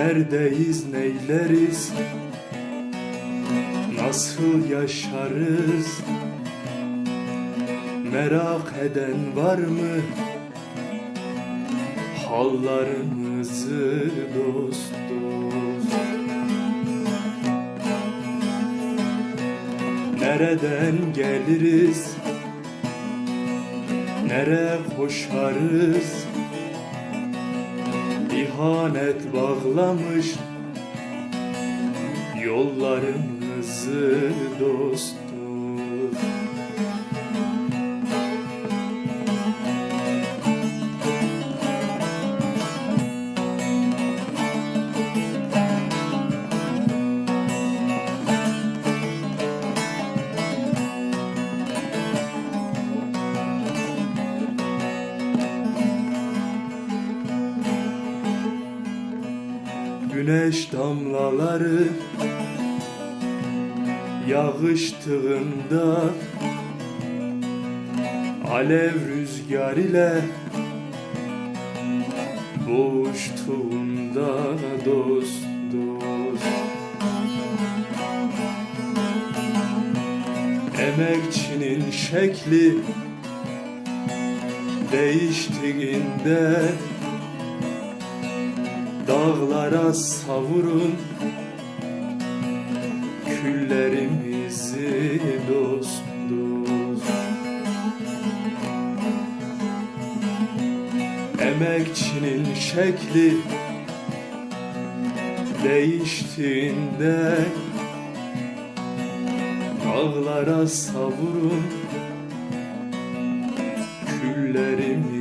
Neredeyiz neyleriz? Nasıl yaşarız? Merak eden var mı? Hallarımızı dost dost. Nereden geliriz? Nere koşarız İhanet bağlamış. Yollarımızı dost Güneş damlaları yağıştığında Alev rüzgar ile boğuştuğunda dost dost. Emekçinin şekli değiştiğinde Dağlara savurun. Küllerimizi dost dost Emekçinin şekli Değiştiğinde Dağlara savurun. Küllerimizi